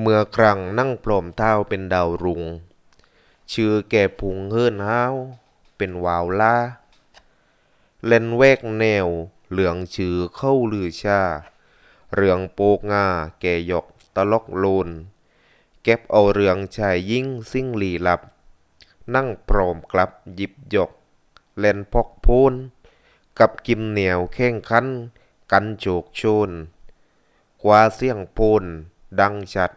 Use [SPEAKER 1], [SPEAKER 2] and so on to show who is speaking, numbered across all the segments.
[SPEAKER 1] เมื่อครั้งนั่งปลอมเท้าเป็นดาวรุง ชื่อแก่พุงเฮิรนห้าวเป็นวาวล่า เล่นแวกแนว เหลืองชื่อเข้าลือชา เรื่องโปกงาแก่หยกตะลอกโลน เก็บเอาเรื่องชายยิ่งสิ่งหลี้ลับ นั่งพร้อมกลับหยิบหยก เล่นพกโพนกับกิมเหนียวแข่งขัน กันโจกโชนกว่าเสียงโพน ดังชัด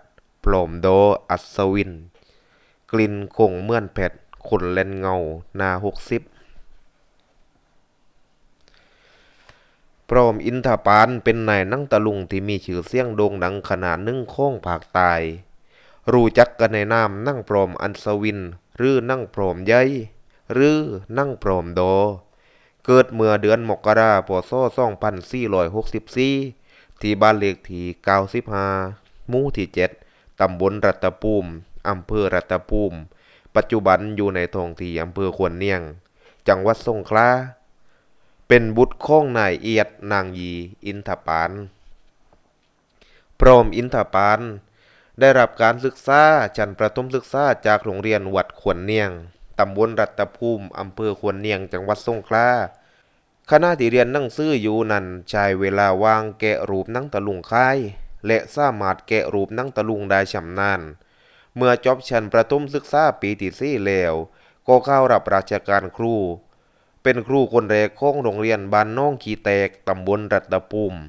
[SPEAKER 1] ปลอมโดอัศวิน กลิ่นคงเมื่อนแผดคนเล่นเงานาหกสิบพร้อมอินทปานเป็นนายนั่งตะลุงที่มีชื่อเสียงโด่งดังขนาดนึ่งข้องภาคใตาย รู้จักกันในนามนั่งพร้อมอัศวิน หรือนั่งพร้อมใยหรือนั่งพร้อมโด เกิดเมื่อเดือนมกราคม2464ที่บ้านเลขที่95 หมู่ที่ 7 ตำบลรัตภูมิ อำเภอรัตภูมิ ปัจจุบันอยู่ในท้องที่อำเภอควรเนียง จังหวัดสงขลา เป็นบุตรของนายเอียดนางยีอินทปาน พร้อมอินทปาน ได้รับการศึกษาชั้นประถมศึกษาจากโรงเรียนวัดควรเนียง ตำบลรัตภูมิ อำเภอควรเนียง จังหวัดสงขลาขณะที่เรียนหนังสืออยู่นั้นใช้เวลาว่างแกะรูปนังตะลุงค่าย และสามารถแกะรูปนั่งตะลุงได้ชำนาญ เมื่อจบชั้นประถมศึกษาปีที่สี่แล้ว ก็เข้ารับราชการครู เป็นครูคนแรกของโรงเรียนบ้านน้องขีแตกตำบลรัตภูมิ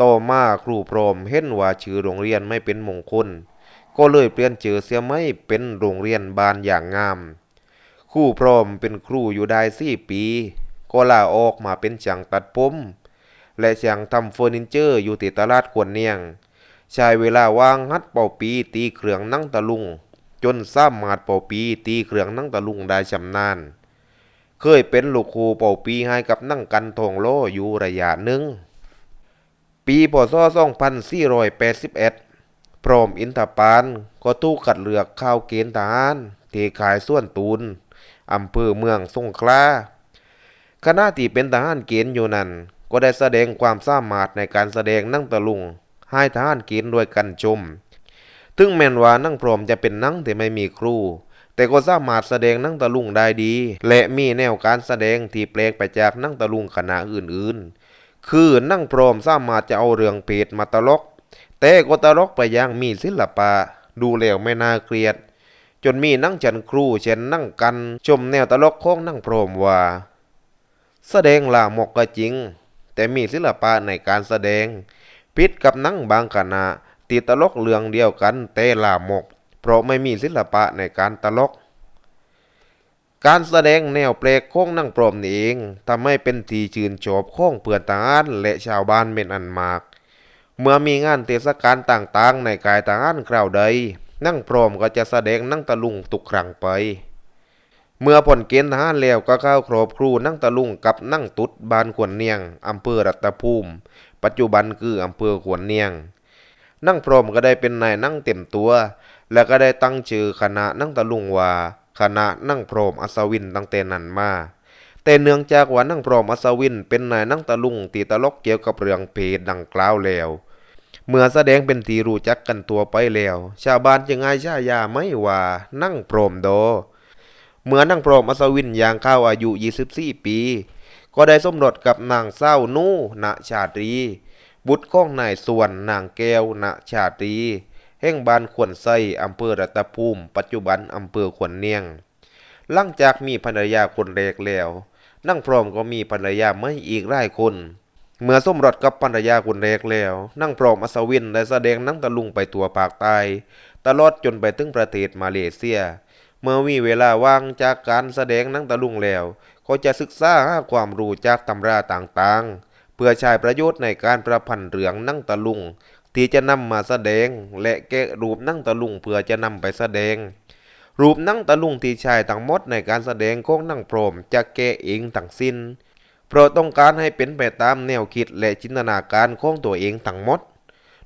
[SPEAKER 1] ต่อมาครูพรหมเห็นว่าชื่อโรงเรียนไม่เป็นมงคล ก็เลยเปลี่ยนชื่อเสียไม่เป็นโรงเรียนบ้านอย่างงาม ครูพร้อมเป็นครูอยู่ได้สี่ปี ก็ลาออกมาเป็นช่างตัดผม และช่างทำเฟอร์นิเจอร์อยู่ที่ตลาดควรเนียง ใช้เวลาว่างหัดเป่าปีตีเครื่องนั่งตะลุง จนสามารถเป่าปีตีเครื่องนั่งตะลุงได้ชำนาญ เคยเป็นลูกครูเป่าปีให้กับนั่งกันทองโลอยู่ระยะหนึ่ง ปีพศ2481 พร้อมอินทปานก็ถูกคัดเลือกเข้าเกณฑ์ทหารที่ขายส่วนตูนอำเภอเมืองสงขลาขณะที่เป็นทหารเกณฑ์อยู่นั้น ก็ได้แสดงความสามารถในการแสดงนั่งตะลุง ให้ทหารกณฑ์ด้วยกันชมถึงแม้นว่านั่งพร้อมจะเป็นนั่งที่ไม่มีครู แต่ก็สามารถแสดงนั่งตะลุงได้ดี และมีแนวการแสดงที่แปลกไปจากนั่งตะลุงคณะอื่นๆ คือนั่งพร้อมสามารถจะเอาเรื่องเพศมาตลก แต่ก็ตลกไปอย่างมีศิลปะ ดูแล้วไม่น่าเกลียด จนมีนั่งจันครูเช่นนั่งกัน ชมแนวตลกของนั่งพร้อมว่า แสดงลามกก็จริง แต่มีศิลปะในการแสดงผิดกับนั่งบางคณะตีตลกเรื่องเดียวกันแต่ลามก เพราะไม่มีศิลปะในการตลก การแสดงแนวแปลกของนั่งปลอมนี่เองทำให้เป็นทีชื่นชอบของเพื่อนทหารและชาวบ้านเป็นอันมาก เมื่อมีงานเทศกาลต่างๆ ในกายทหารคราวใดนั่งพร้อมก็จะแสดงนั่งตะลุงทุกครั้งไป เมื่อผลเกณฑ์ทหารแล้วก็เข้าครอบครูนั่งตะลุงกับนั่งตุดบ้านขวนเนียงอำเภอรัตภูมิ ปัจจุบันคืออำเภอขวนเนียง นั่งพร้อมก็ได้เป็นนายนั่งเต็มตัว และก็ได้ตั้งชื่อคณะนั่งตะลุงว่าคณะนั่งพร้อมอัศวินตั้งแต่นั้นมาแต่เนื่องจากว่านั่งพร้อมอัศวิน เป็นนายนั่งตะลุงตีตลกเกี่ยวกับเรื่องเพศดังกล่าวแล้ว เมื่อแสดงเป็นทีรู้จักกันตัวไปแล้ว ชาวบ้านจึงให้ฉายาไม่ว่านั่งพร้อมโด เมื่อนั่งพร้อมอัศวินย่างเข้าอายุ 24 ปี ก็ได้สมรสกับนางเศร้านู่ณชาตรี บุตรของนายส่วนนางแก้วณชาตรี แห่งบ้านขวนไส้อำเภอรัตภูมิ ปัจจุบันอำเภอขวนเนียง หลังจากมีภรรยาคนแรกแล้วนั่งพร้อมก็มีภรรยาไม่อีกหลายคน เมื่อสมรสกับภรรยาคนแรกแล้วนั่งพร้อมอัศวินได้แสดงนั่งตะลุงไปตัวภาคใต้ตลอดจนไปถึงประเทศมาเลเซีย เมื่อมีเวลาว่างจากการแสดงหนั่งตะลุงแล้ว ก็จะศึกษาหาความรู้จากตำราต่างๆ เพื่อใช้ประโยชน์ในการประพันธ์เรื่องนั่งตะลุง ที่จะนำมาแสดง และแกะรูปนั่งตะลุงเพื่อจะนำไปแสดง รูปนั่งตะลุงที่ใช้ทั้งหมดในการแสดงของนั่งพรมจะแกะเองทั้งสิ้น เพราะต้องการให้เป็นไปตามแนวคิดและจินตนาการของตัวเองทั้งหมด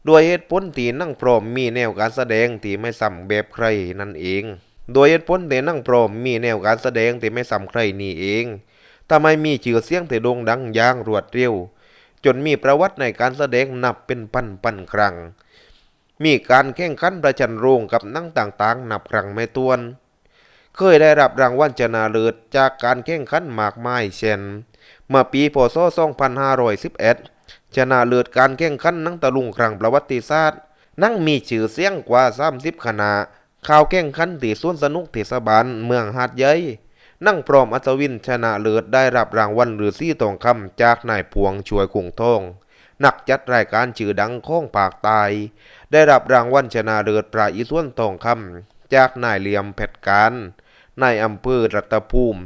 [SPEAKER 1] ด้วยเหตุผลที่นั่งพร้อมมีแนวการแสดงที่ไม่ซ้ำแบบใครนั่นเอง โดยเหตุผลที่นั่งพร้อมมีแนวการแสดงที่ไม่ซ้ำใครนี่เองทำให้มีชื่อเสียงที่โด่งดังอย่างรวดเร็ว จนมีประวัติในการแสดงนับเป็นพันพันครั้ง มีการแข่งขันประชันโรงกับนั่งต่างๆ นับครั้งไม่ถ้วน เคยได้รับรางวัลชนะเลิศจากการแข่งขันมากมายเช่น เมื่อปีพศ 2511 ชนะเลิศการแข่งขันนั่งตะลุงครั้งประวัติศาสตร์ นั่งมีชื่อเสียงกว่า 30 คณะ ข่าวแข่งขันที่สวนสนุกเทศบาลเมืองหาดใหญ่นั่งพร้อมอัศวินชนะเลิศได้รับรางวัลหรือซี่ทองคำจากนายพวงช่วยคงทอง นักจัดรายการชื่อดังของภาคใต้ได้รับรางวัลชนะเลิศพระอิศวรทองคำจากนายเหลี่ยมเพชรการนายอำเภอรัตภูมิ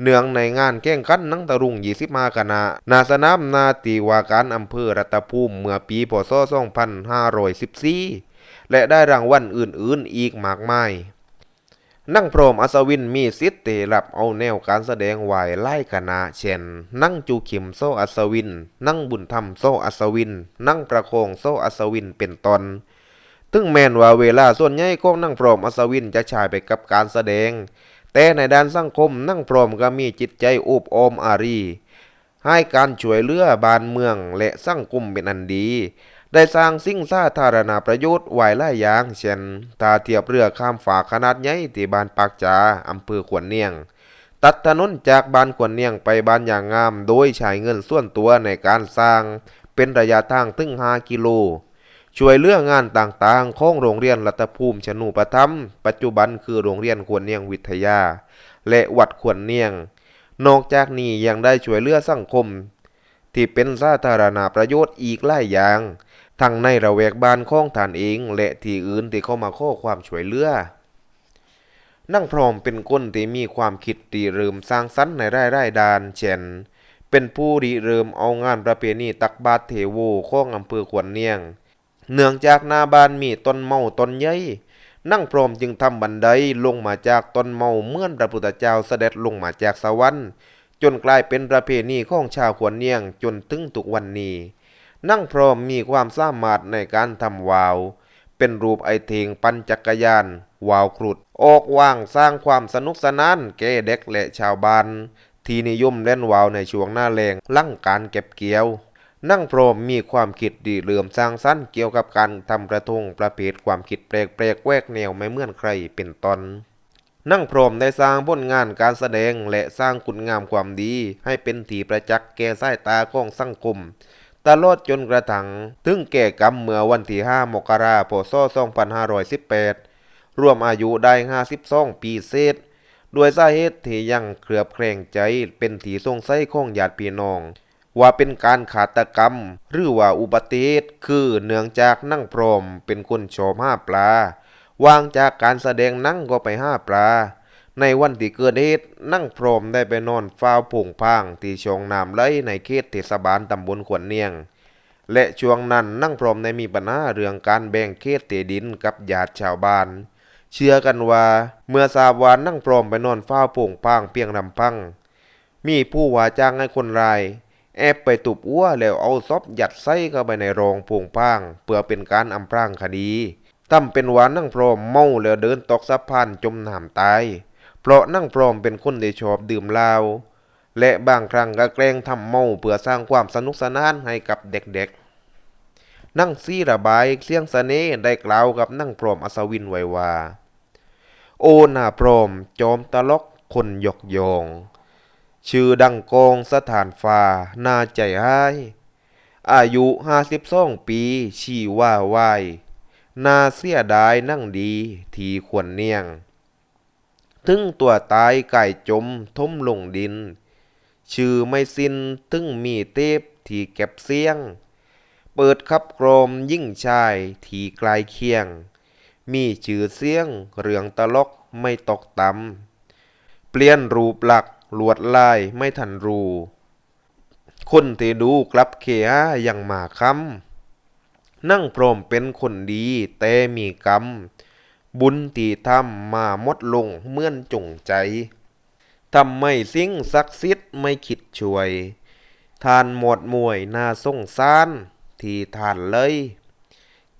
[SPEAKER 1] เนืองในงานแข่งขันนังตะลุง25คณะนาสนามนาตีวาการอำเภอรัตภูมิเมื่อปีพศ2514 และได้รางวัลอื่นๆอีกมากมาย นั่งพรมอัศวินมีสิทธิ์ได้รับเอาแนวการแสดงไหวไล่คณะเช่น นั่งจูขิมโซอัศวิน นั่งบุญธรรมโซอัศวิน นั่งประโคองโซอัศวินเป็นตอนถึงแม้นว่าเวลาส่วนใหญ่ของนั่งพรมอัศวินจะใช้ไปกับการแสดง แต่ในด้านสังคมนั่งพรมก็มีจิตใจอุบออมอารีให้การช่วยเหลือบ้านเมืองและสังคมเป็นอันดี ได้สร้างสิ่งสาธารณประโยชน์ไว้หลายอย่าง เช่นตาเทียบเรือข้ามฝากขนาดใหญ่ที่บ้านปากจาอำเภอขวนเนียง ตัดถนนจากบ้านขวนเนียงไปบ้านอย่างงาม โดยใช้เงินส่วนตัวในการสร้าง เป็นระยะทางถึง5กิโลช่วยเลือกงานต่างๆ ของโรงเรียนรัตภูมิชนูปธรรม ปัจจุบันคือโรงเรียนขวนเนียงวิทยา และวัดขวนเนียง นอกจากนี้ยังได้ช่วยเลือกสังคม ที่เป็นสาธารณประโยชน์อีกหลายอย่าง ทั้งในระแวกบ้านของท่านเอง และที่อื่นที่เข้ามาข้อความช่วยเหลือนั่งพร้อมเป็นคนที่มีความคิดรีเริ่มสร้างสรรค์ในไรายรายๆด้านเช่นเป็นผู้ริเริ่มเอางานประเพณีตักบาตรเทโวของอำเภอขวนเนียง เนื่องจากหน้าบ้านมีต้นเมาต้นใหญ่นั่งพร้อมจึงทำบันไดลงมาจากต้นเมาเมื่อนพระพุทธเจ้าเสด็จลงมาจากสวรรค์จนกลายเป็นประเพณีของชาวขวนเนียงจนถึงทุกวันนี้ นั่งพร้อมมีความสามารถในการทำวาว เป็นรูปไอเทงปั่นจักรยาน วาวครุด ออกว่างสร้างความสนุกสนานแก่เด็กและชาวบ้าน ที่นิยมเล่นวาวในช่วงหน้าแรงลั่งการเก็บเกี่ยว นั่งพร้อมมีความคิดดีเลื่อมสร้างสรรค์เกี่ยวกับการทำกระทงประเภทความคิดแปลกแปลกแวกแนวไม่เหมือนใครเป็นตอนนั่งพร้อมได้สร้างผลงานการแสดงและสร้างคุณงามความดี ให้เป็นที่ประจักษ์แก่สายตาของสังคม ตลอดจนกระทั่งถึงแก่กรรมเมื่อวันที่ 5 มกราคม2518 รวมอายุได้ 52 ปีเศษด้วยสาเหตุที่ยังเคลือบแคลงใจเป็นที่สงสัยของญาติพี่น้อง ว่าเป็นการขาตกรรม หรือว่าอุบัติเหตุคือเนื่องจากนั่งพร้อมเป็นคนชอบห้าปลา วางจากการแสดงนั่งก็ไปห้าปลา ในวันที่เกิดเหตุนั่งพร้อมได้ไปนอนเฝ้าผงพางที่ชองน้ำไหลในเขตเทศบาลตำบลขวนเนียง และช่วงนั้นนั่งพร้อมได้มีปัญหาเรื่องการแบ่งเขตเตดินกับญาติชาวบ้าน เชื่อกันว่า เมื่อทราบว่านั่งพร้อมไปนอนเฝ้าผงพางเพียงลำพัง มีผู้ว่าจ้างให้คนรายแอบไปตุบอ้วแล้วเอาซอบยัดไส้เข้าไปในรองโพงพางเพื่อเป็นการอำพรางคดีทำเป็นว่านั่งพร้อมเมาแล้วเดินตกสะพานจมน้ำตาย เพราะนั่งพร้อมเป็นคนที่ชอบดื่มเหล้าและบางครั้งก็แกล้งทำเมาเพื่อสร้างความสนุกสนานให้กับเด็กๆ นั่งซีระบายเสียงเสน่ห์ได้กล่าวกับนั่งพร้อมอัศวินไว้ว่าโอนาพร้อมจอมตลกคนยกยองชื่อดังกองสถานฟ้าน่าใจให้ายอายุห้าสิบสองปีชีว่าไหวน่าเสียดายนั่งดี ทีควรเนียง ถึงตัวตายไก่จมทมลงดิน ชื่อไม่สิ้นถึงมีเทพที่เก็บเสียง เปิดขับโกรมยิ่งชายที่ไกลเคียง มีชื่อเสียงเรื่องตลกไม่ตกต่ำเปลี่ยนรูปหลักลวดลายไม่ทันรูคนที่ดูกลับเขียยังมาคำนั่งพร้อมเป็นคนดีแต่มีกรรม บุญที่ทำมาหมดลงเมื่อนจงใจทำไม่สิ่งศักดิ์สิทธิ์ไม่คิดช่วย ทานหมดมวยนาสงสาร ที่ทานเลย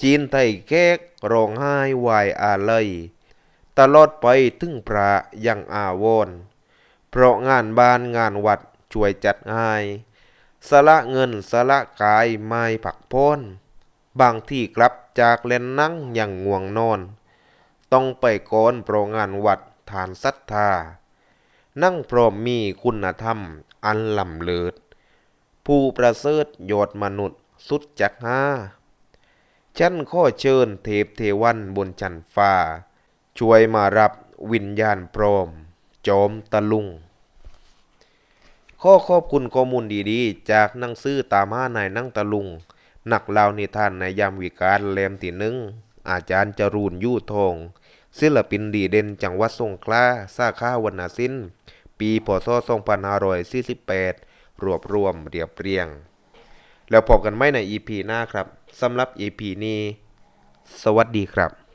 [SPEAKER 1] จีนไทยแขกร้องไห้วายอาเลยตลอดไปถึงพระยังอาวรณ์เพราะงานบ้านงานวัดช่วยจัดง่ายสละเงินสละกายไม่ผักพ้น บางที่กลับจากเล่นนั่งอย่างง่วงนอน ต้องไปก่อนโปรงานวัดฐานศรัทธา นั่งพร้อมมีคุณธรรมอันล้ำเลิศ ผู้ประเสริฐยอดมนุษย์สุดจักหาฉันข้อเชิญเทพเทวันบนจันฟ้า ช่วยมารับวิญญาณพร้อม จอมตะลุง ข้อขอบคุณข้อมูลดีๆ จากหนังสือตามหานายนั่งตะลุง หนักเล่านิทานในยามวิกาลแรมที่หนึ่ง อาจารย์จรูนยู่ทอง ศิลปินดีเด่นจังหวัดสงขลาสาขาวรรณศิลป์ปีพศ2548 รวบรวมเรียบเรียง แล้วพบกันไหมใน EP หน้าครับสำหรับ EP นี้ สวัสดีครับ